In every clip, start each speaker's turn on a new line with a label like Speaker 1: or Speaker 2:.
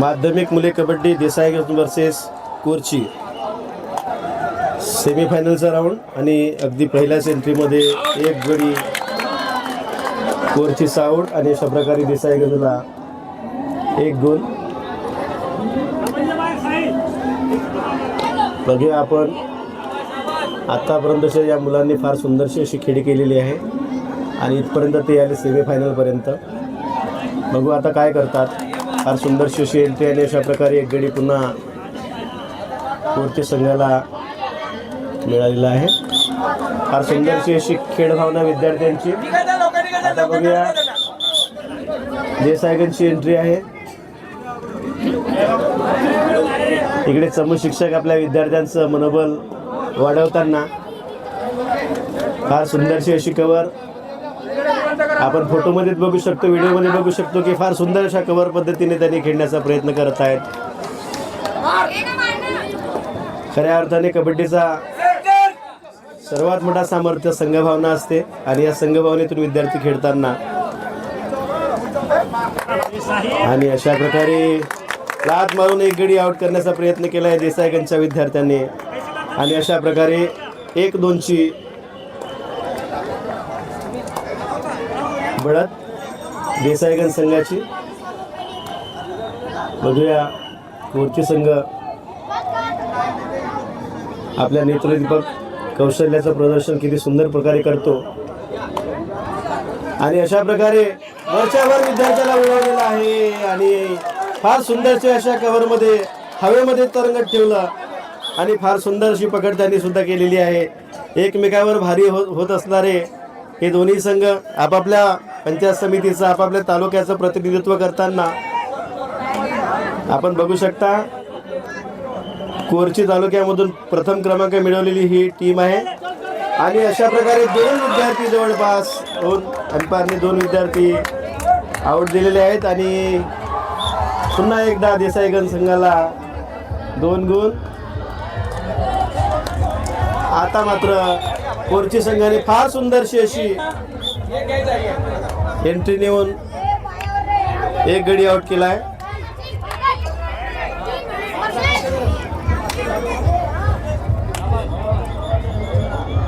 Speaker 1: माध्यमिक मुले कबड्डी देसाई वर्सेस कोरची. सेमीफायनलचा राऊंड आणि अगदी पहिल्याच एंट्रीमध्ये एक गडी कोरची साऊंड आणि अशा प्रकारे देसाई गजला एक गोल. बघूया आपण आत्तापर्यंतच्या या मुलांनी फार सुंदरशी अशी खेळी केलेली आहे आणि इथपर्यंत ते आले सेमीफायनलपर्यंत. बघू आता काय करतात. फार सुंदरशी अशी एंट्री आणि अशा प्रकारे एक गडी पुन्हा कोरच्या संघाला मिळालेला आहे. फार सुंदरशी अशी खेळ भावना विद्यार्थ्यांची. आता बघूया. देसायगनची एंट्री आहे. इकडे चमू शिक्षक आपल्या विद्यार्थ्यांचं मनोबल वाढवताना फार सुंदरशी अशी कवर आपण फोटोमध्ये बघू शकतो व्हिडिओमध्ये बघू शकतो की फार सुंदर अशा कवर पद्धतीने त्यांनी खेळण्याचा प्रयत्न करत आहेत. खऱ्या अर्थाने कबड्डीचा सर्वात मोठा सामर्थ्य संघभावना असते आणि या संघभावनेतून विद्यार्थी खेळताना आणि अशा प्रकारे लात मारून एक गडी आउट करण्याचा प्रयत्न केला आहे देसाईगंजच्या विद्यार्थ्यांनी. आणि अशा प्रकारे एक दोनची बढत देसाईगंज संघाची. बघूया मोर्ची संघ आपल्या नेत्रदीपक कौशल्याचं प्रदर्शन किती सुंदर प्रकारे करतो. आणि अशा प्रकारे वरच्यावर विद्यार्थ्याला मिळवलेला आहे. आणि फार सुंदरशा अशा कव्हरमध्ये हवेमध्ये तरंगत ठेवलं. आणि फार सुंदर अशी पकड त्यांनी सुद्धा केलेली आहे. एकमेकावर भारी हो होत असणारे हे दोन्ही संघ आपापल्या पंचायत समितीचं आपापल्या तालुक्याचं प्रतिनिधित्व करताना आपण बघू शकता कोरची तालुक्यामधून प्रथम क्रमांक मिळवलेली ही टीम आहे. आणि अशा प्रकारे दोन विद्यार्थी जवळपास दोन अंपायरने दोन विद्यार्थी आऊट दिलेले आहेत. आणि पुन्हा एकदा देसाईगंज संघाला दोन गुण. आता मात्र कोरची संघाने फार सुंदरशी अशी एंट्री नेऊन एक गडी आउट केला आहे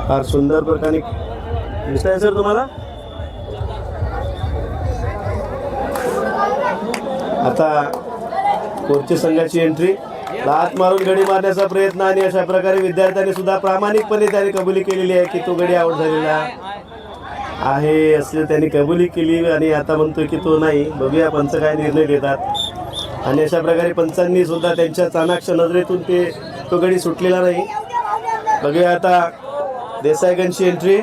Speaker 1: फार सुंदर प्रकारे दिसत सर तुम्हाला? आता कोरची संघाची एंट्री. लात मारून गडी मारण्याचा प्रयत्न आणि अशा प्रकारे विद्यार्थ्यांनी सुद्धा प्रामाणिकपणे त्याने कबुली केलेली आहे की तो गडी आउट झालेला आहे असं त्यांनी कबुली केली आणि आता म्हणतो की तो नाही. बघूया पंच काय निर्णय देतात. आणि अशा प्रकारे पंचांनी सुद्धा त्यांच्या चाणाक्ष नजरेतून ते तो गडी सुटलेला नाही. बघूया आता देसाईगंजची एंट्री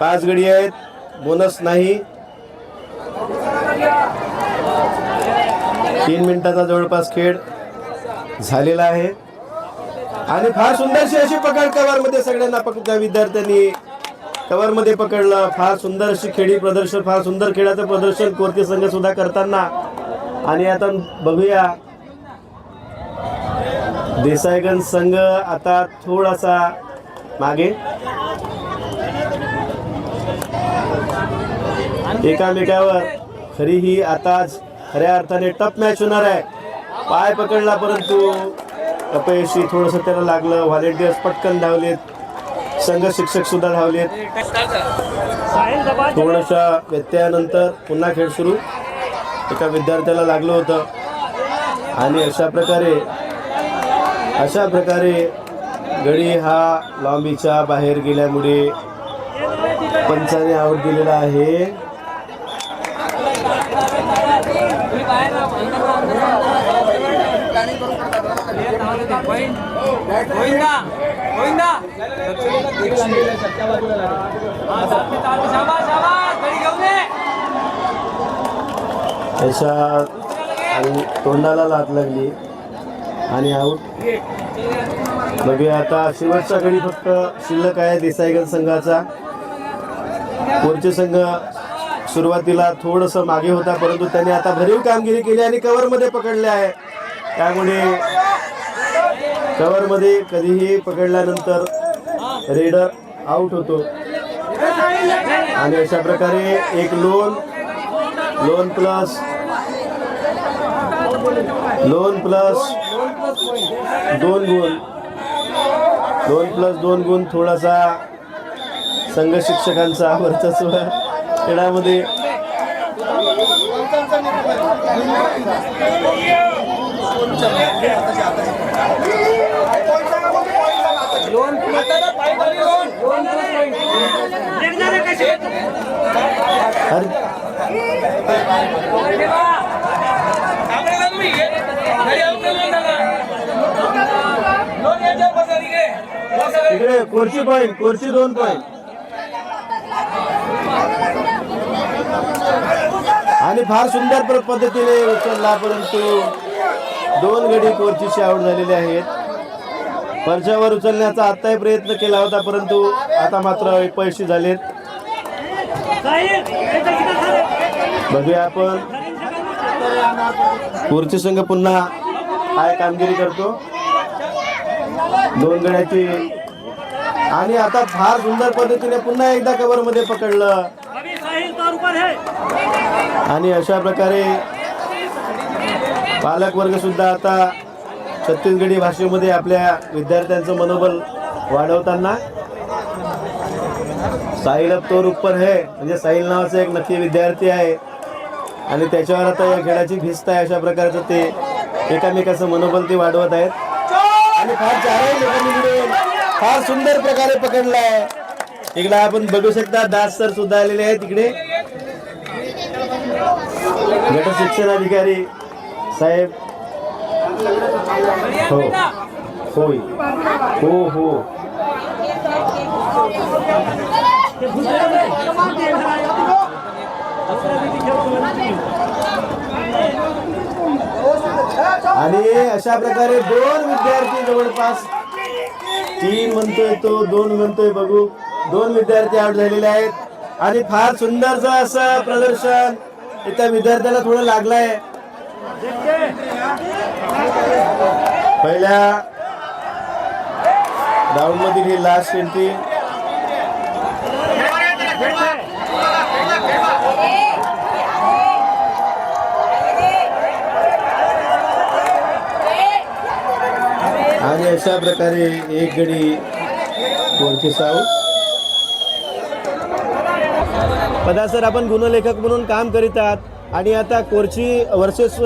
Speaker 1: पाच गडी आहेत. बोनस नाही. तीन मिनिटाचा जवळपास खेळ झालेला आहे. आणि फार सुंदरशी अशी पकड कव्हरमध्ये सगळ्यांना पक त्या विद्यार्थ्यांनी कव्हरमध्ये पकडलं. फार सुंदर अशी खेळी प्रदर्शन फार सुंदर खेळाचं प्रदर्शन कोरती संघ सुद्धा करताना. आणि आता बघूया. देसाईगंज संघ आता थोडासा मागे. एकामेकावर. खरी ही आताच खऱ्या अर्थाने टप मॅच होणार आहे. पाय पकडला परंतु अपयशी थोडंसं त्याला लागलं. व्हॉलेंटियर्स पटकन धावलेत. संघ शिक्षक सुद्धा धावलेत थोड्याशा व्यत्ययानंतर पुन्हा खेळ सुरू. एका विद्यार्थ्याला लागलं होतं. आणि अशा प्रकारे अशा प्रकारे गडी हा लांबीच्या बाहेर गेल्यामुळे पंचाने आऊट दिलेला आहे
Speaker 2: गोविंदा गोविंदा शाबास शाबास घरी घेऊन ये
Speaker 1: त्याच्या आणि तोंडाला लात लागली. आणि आऊट बघूया आता शेवटचा घडी फक्त शिल्लक आहे देसाईगंज संघाचा. कोरचे संघ सुरुवातीला थोडंसं मागे होता परंतु त्याने आता भरीव कामगिरी केली आणि कव्हरमध्ये पकडले आहे. त्यामुळे कव्हरमध्ये कधीही पकडल्यानंतर रेडर आऊट होतो. आणि अशा प्रकारे एक लोन लोन प्लस लोन प्लस दोन गुण. दोन प्लस दोन गुण थोडासा संघ शिक्षकांचा वर्चस्व खेळामध्ये. इकडे कोरची पॉईंट कोरची दोन पॉईंट आणि फार सुंदर प्र- पद्धतीने उचलला परंतु दोन गडी कोरचीची आऊट झालेले आहेत. परच्यावर उचलण्याचा आत्ताही प्रयत्न केला होता परंतु आता मात्र पैसे झालेत. बघूया आपण. पुढचे संघ पुन्हा काय कामगिरी करतो. दोन गड्याची. आणि आता फार सुंदर पद्धतीने पुन्हा एकदा कव्हरमध्ये पकडलं. आणि अशा प्रकारे पालक वर्ग सुद्धा आता छत्तीसगडी भाषेमध्ये आपल्या विद्यार्थ्यांचं मनोबल वाढवताना साहिल अब तोर उप्पर हे म्हणजे साहिल नावाचा एक नक्की विद्यार्थी आहे. आणि त्याच्यावर आता या खेळाची भिस्त आहे अशा प्रकारचं ते एकामेकाचं मनोबल ते वाढवत आहेत. आणि फार चारही लोकांनी मिळून फार सुंदर प्रकारे पकडलाय इकडे आपण बघू शकता दास सर सुद्धा आलेले आहेत तिकडे गट शिक्षण अधिकारी साहेब हो. होय. हो हो. आणि अशा प्रकारे दोन विद्यार्थी जवळपास तीन म्हणतोय तो दोन म्हणतोय बघू. दोन विद्यार्थी आउट झालेले आहेत. आणि फार सुंदरच असं प्रदर्शन त्या विद्यार्थ्याला थोडं लागलंय. पहिल्या राऊंड मधील ही लास्ट एंट्री आणि अशा प्रकारे एक गडी वरती साऊ पदा सर आपण गुणलेखक म्हणून काम करीत आहात. आणि आता कोरची वर्सेस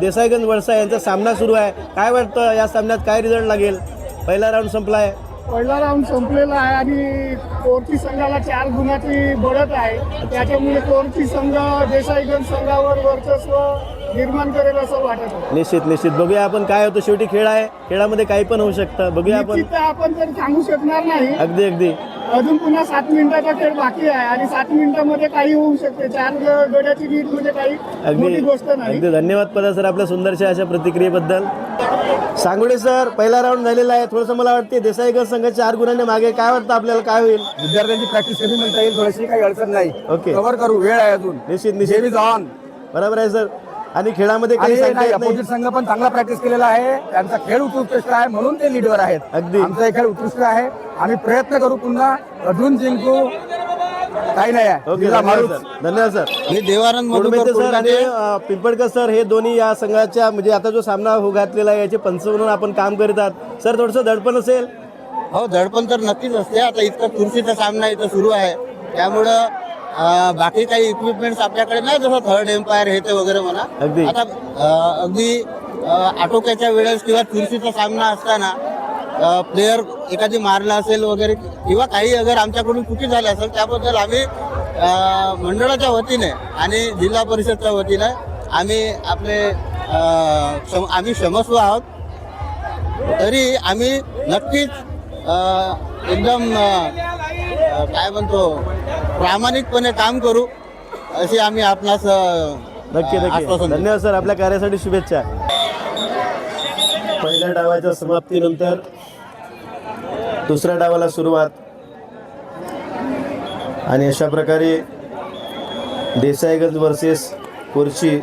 Speaker 1: देसाईगंज वळसा यांचा सामना सुरू आहे. काय वाटतं या सामन्यात काय रिझल्ट लागेल? पहिला राऊंड संपलाय.
Speaker 3: पहिला राऊंड संपलेला आहे आणि कोरची संघाला चार गुणाची बढत आहे. त्याच्यामुळे कोरची संघ देसाईगंज संघावर वर्चस्व निर्माण करेल असं वाटत
Speaker 1: निश्चित निश्चित. बघूया आपण काय होतं. शेवटी खेळ आहे. खेळामध्ये काही पण होऊ शकतं. बघूया आपण.
Speaker 3: आपण तर सांगू शकणार नाही
Speaker 1: अगदी अगदी.
Speaker 3: अजून पुन्हा सात मिनिटाचा खेळ बाकी आहे आणि सात मिनिटामध्ये काही होऊ शकते. चार गड्याची लीड म्हणजे काही
Speaker 1: अगदी.
Speaker 3: मोठी गोष्ट नाही.
Speaker 1: अगदी. धन्यवाद पदा सर आपल्या सुंदरशा अशा प्रतिक्रियेबद्दल. सांगोडे सर पहिला राऊंड झालेला आहे. थोडंसं मला वाटते देसाईगंज संघ चार गुणांनी मागे काय वाटतं आपल्याला? काय होईल?
Speaker 4: विद्यार्थ्यांची प्रॅक्टिस कधी म्हणता येईल? थोडीशी काही अडचण नाही.
Speaker 1: ओके.
Speaker 4: कव्हर करू. वेळ आहे अजून.
Speaker 1: निश्चित निश्चित.
Speaker 4: On.
Speaker 1: बरोबर आहे सर. आणि खेळामध्ये काही
Speaker 4: आणि नाही
Speaker 1: येत नाही.
Speaker 4: अपोजिट संघ पण चांगला प्रॅक्टिस केलेला आहे. त्यांचा खेळ उत्कृष्ट आहे म्हणून ते लीडवर आहेत.
Speaker 1: अगदी.
Speaker 4: आमचा खेळ उत्कृष्ट आहे. आम्ही प्रयत्न करू पुन्हा अजून जिंकू. काही नाही आहे.
Speaker 1: ओके
Speaker 4: जिल्हा
Speaker 1: धन्यवाद
Speaker 4: मारूच.
Speaker 1: सर. धन्यवाद सर.
Speaker 4: मी देवानंद
Speaker 1: कुडमेते
Speaker 4: मधुकर
Speaker 1: सर आणि
Speaker 4: कुलकर्णी.
Speaker 1: अ, पिंपळकर सर हे दोन्ही या संघाच्या म्हणजे आता जो सामना हो घातलेला आहे याचे पंच म्हणून आपण काम करीत आहात. सर थोडंसं दडपण असेल?
Speaker 5: हो धडपण तर नक्कीच असते. आता इतका चुरशीचा सामना इथं सुरू आहे. त्यामुळं अं, बाकी काही इक्विपमेंट्स आपल्याकडे नाही जसं थर्ड एम्पायर हे ते वगैरे म्हणा
Speaker 1: अगदी.
Speaker 5: आता अं, अगदी अं, आटोक्याच्या वेळेस किंवा चुरशीचा सामना असताना प्लेअर एखादी मारला असेल वगैरे किंवा काही अगर आमच्याकडून चुकी झाली असेल त्याबद्दल आम्ही अं, मंडळाच्या वतीने आणि जिल्हा परिषदच्या वतीने आम्ही आपले अं, क्षम- आम्ही क्षमस्व आहोत तरी आम्ही नक्कीच अ, एकदम अ, काय म्हणतो प्रामाणिकपणे काम करू अशी आम्ही आपणास
Speaker 1: नक्की नक्की.
Speaker 5: आश्वासन देतो.
Speaker 1: धन्यवाद सर. आपल्या कार्यासाठी शुभेच्छा. पहिल्या डावाच्या समाप्तीनंतर दुसऱ्या डावाला सुरुवात. आणि अशा प्रकारे देसाईगंज वर्सेस कोरची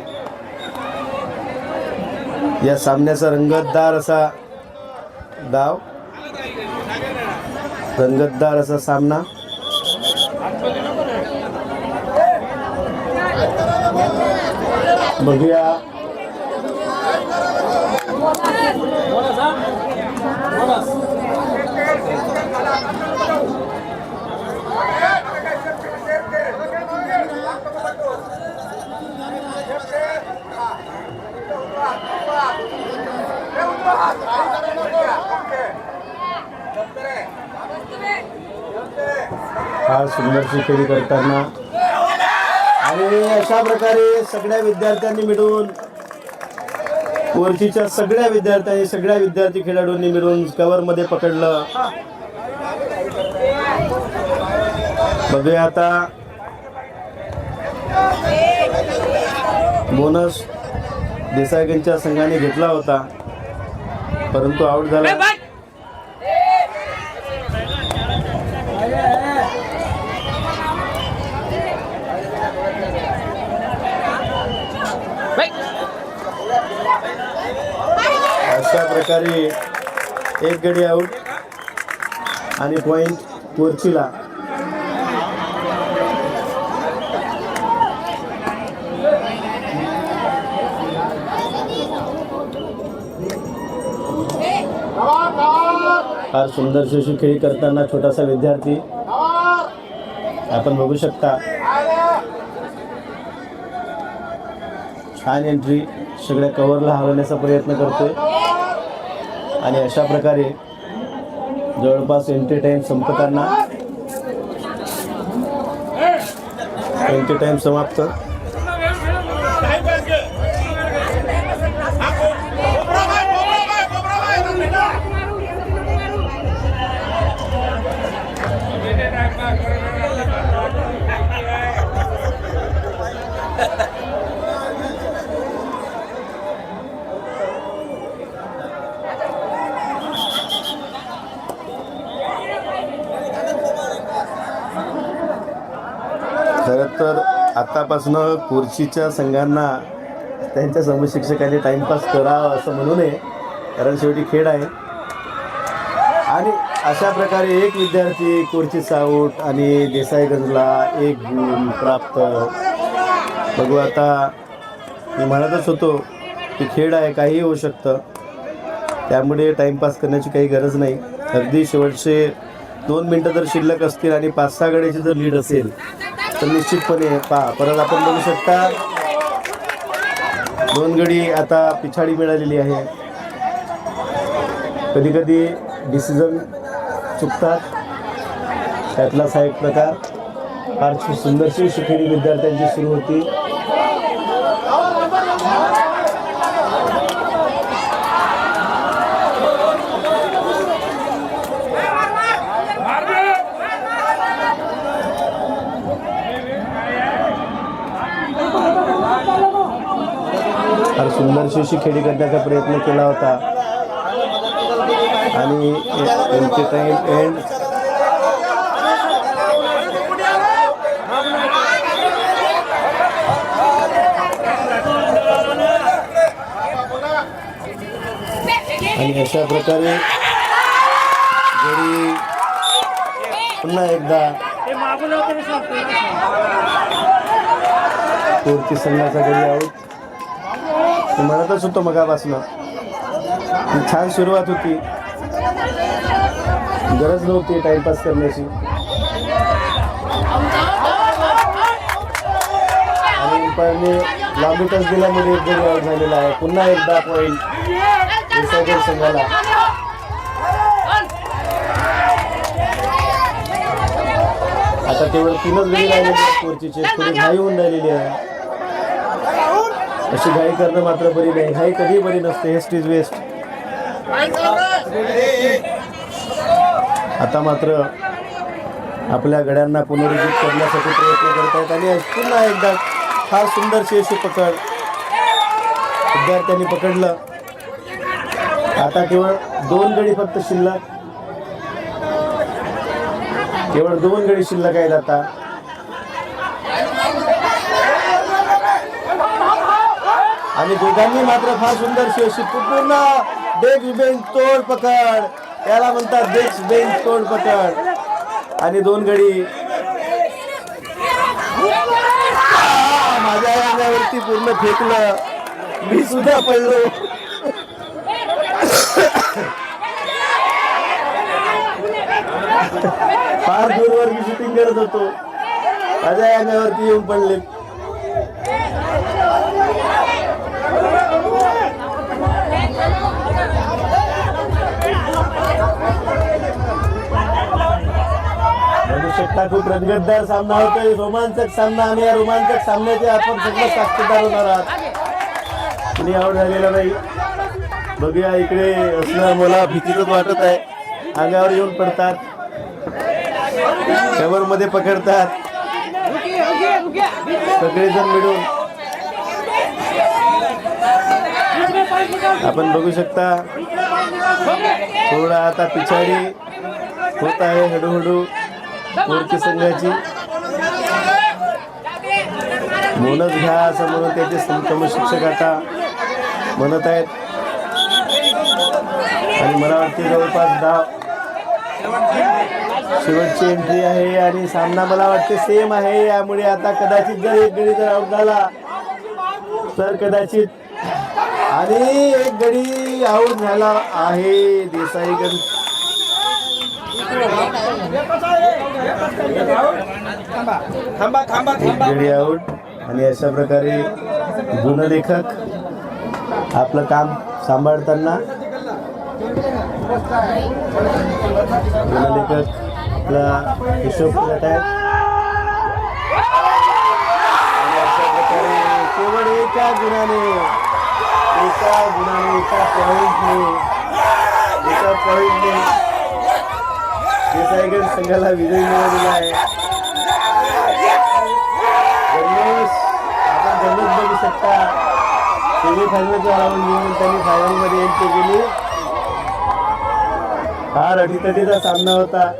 Speaker 1: या सामन्याचा रंगतदार असा डाव रंगतदार असा सामना. बघूया फार सुंदरशी खेळी करताना आणि अशा प्रकारे सगळ्या विद्यार्थ्यांनी मिळून वरतीच्या सगळ्या विद्यार्थ्यांनी सगळ्या विद्यार्थी खेळाडूंनी मिळून कव्हरमध्ये पकडलं. बघूया आता. बोनस देसाईगंजच्या संघाने घेतला होता. परंतु आउट झाला. अशा प्रकारे एक गडी आऊट आणि पॉईंट कोरचीला फार सुंदर अशी खेळी करताना छोटासा विद्यार्थी. आपण बघू शकता. छान एंट्री सगळ्या कव्हरला हलवण्याचा प्रयत्न करतोय. आणि अशा प्रकारे जवळपास एंट्री टाइम संपताना एंट्री टाइम समाप्त. आतापासनं खुर्चीच्या संघांना त्यांच्या समशिक्षकांनी टाइमपास करावा असं म्हणू नये कारण शेवटी खेळ आहे. आणि अशा प्रकारे एक विद्यार्थी खुर्चीचा साऊट आणि देसाईगंजला एक गुण प्राप्त. बघू आता मी म्हणतच होतो की खेळ आहे काहीही होऊ शकतं. त्यामुळे टाईमपास करण्याची काही गरज नाही. अगदी शेवटचे दोन मिनटं जर शिल्लक असतील आणि पाच सहा गड्याची जर लीड असेल तर निश्चितपणे पहा परत आपण बघू शकता. दोन गडी आता पिछाडी मिळालेली आहे. कधी कधी डिसिजन चुकतात. त्यातलाच हा एक प्रकार. फारशी सुंदरशी शिकलेली विद्यार्थ्यांची सुरू होती. फार सुंदरशी अशी खेळी करण्याचा प्रयत्न केला होता. आणि टाइम एंड आणि अशा प्रकारे गडी पुन्हा एकदा कोरची संघाचा गडी आऊट मी म्हणतच होतो मगापासनं. छान सुरुवात होती. गरज नव्हती टाइमपास करण्याची. आणि पण लांबी टच दिल्यामुळे एक दोन झालेला आहे. पुन्हा एकदा पॉईंट विसर्जन संघाला. आता केवळ तीनच गडी राहिलेली स्कोरची कोरचीचे थोडी घाई होऊन राहिलेली आहे. अशी घाई करणं मात्र बरी नाही. घाई कधी बरी नसते. हेस्ट इज वेस्ट आता मात्र आपल्या गड्यांना पुनरुज्जीत करण्यासाठी प्रयत्न करत आहेत आणि पुन्हा एकदा फार सुंदरशी अशी पकड. विद्यार्थ्यांनी पकडलं. आता केवळ दोन गडी फक्त शिल्लक. केवळ दोन गडी शिल्लक आहेत आता. आणि दोघांनी मात्र फार सुंदर अशी पूर्ण डेस्क बेंच तोड पकड. त्याला म्हणतात डेक्स बेंच तोड पकड. आणि दोन गडी. माझ्या अंगावरती पूर्ण फेकलं. मी सुद्धा पडलो. फार दूरवर मी शूटिंग करत होतो. माझ्या अंगावरती येऊन पडले. बघू खूप रंगतदार सामना होतोय. रोमांचक सामना आणि या रोमांचक सामन्याचे आपण सगळं साक्षीदार होणार आहात. कुणी आवड झालेला नाही. बघूया इकडे असणं मला भीतीच वाटत आहे. अंगावर येऊन पडतात. कवर मध्ये पकडतात सगळेजण मिळून. आपण बघू शकता थोडा आता पिछाडी होत आहे हळूहळू. मोरची संघाची बोनस घ्या असं म्हणून त्याचे संतम शिक्षक आता. म्हणत आहेत. आणि मला वाटते जवळपास दहा शेवटची एंट्री आहे आणि सामना मला वाटते सेम आहे. यामुळे आता कदाचित जर एक गडी जर आउट झाला तर कदाचित आणि एक गडी आऊट झाला आहे. देसाईगंज गडी आऊट आणि अशा प्रकारे गुणलेखक आपलं काम सांभाळताना गुणलेखकला हिशोब करत आहेत. केवळ एका गुणाने एका गुणाने एका पॉईंटने एका पॉईंटने देसाईगड संघाला विजय मिळवलेला आहे. गणेश आपण गणेश बघू शकता. सेमी राऊंड घेऊन त्यांनी फायनलमध्ये एंट्री केली. फार अटीतटीचा सामना होता.